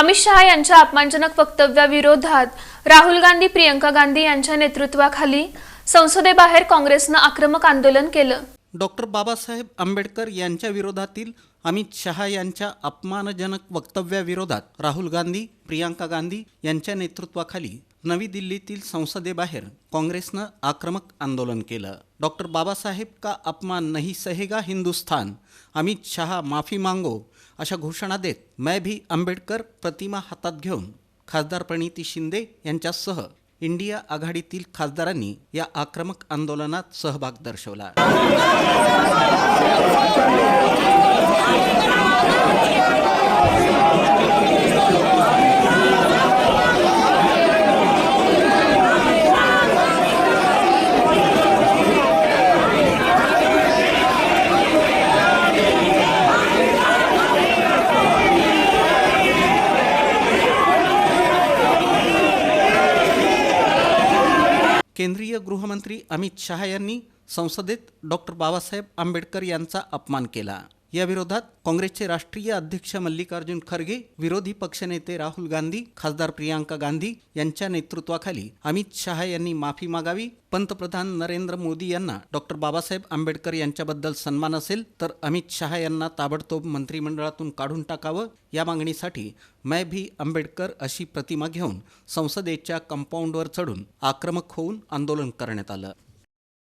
अमित शहा यांच्या अपमानजनक वक्तव्याविरोधात राहुल गांधी प्रियंका गांधी यांच्या नेतृत्वाखाली संसदेबाहेर काँग्रेसनं आक्रमक आंदोलन केलं. डॉक्टर बाबासाहेब आंबेडकर यांच्या विरोधातील अमित शहा यांच्या अपमानजनक वक्तव्याविरोधात राहुल गांधी प्रियांका गांधी यांच्या नेतृत्वाखाली नवी दिल्लीतील संसदेबाहेर काँग्रेसनं आक्रमक आंदोलन केलं. डॉक्टर बाबासाहेब का अपमान नहीं सहेगा हिंदुस्थान? अमित शहा माफी मांगो अशा घोषणा देत मैं भी आंबेडकर प्रतिमा हातात घेऊन खासदार प्रणिती शिंदे यांच्यासह इंडिया आघाडीतील खासदारांनी या आक्रमक आंदोलनात सहभाग दर्शवला. केंद्रीय गृहमंत्री अमित शहा यांनी संसदेत डॉक्टर बाबासाहेब आंबेडकर यांचा अपमान केला. याविरोधात काँग्रेसचे राष्ट्रीय अध्यक्ष मल्लिकार्जुन खरगे विरोधी पक्षनेते राहुल गांधी खासदार प्रियांका गांधी यांच्या नेतृत्वाखाली अमित शहा यांनी माफी मागावी. पंतप्रधान नरेंद्र मोदी यांना डॉक्टर बाबासाहेब आंबेडकर यांच्याबद्दल सन्मान असेल तर अमित शहा यांना ताबडतोब मंत्रिमंडळातून काढून टाकावं. या मागणीसाठी मै भी आंबेडकर अशी प्रतिमा घेऊन संसदेच्या कंपाऊंडवर चढून आक्रमक होऊन आंदोलन करण्यात आलं.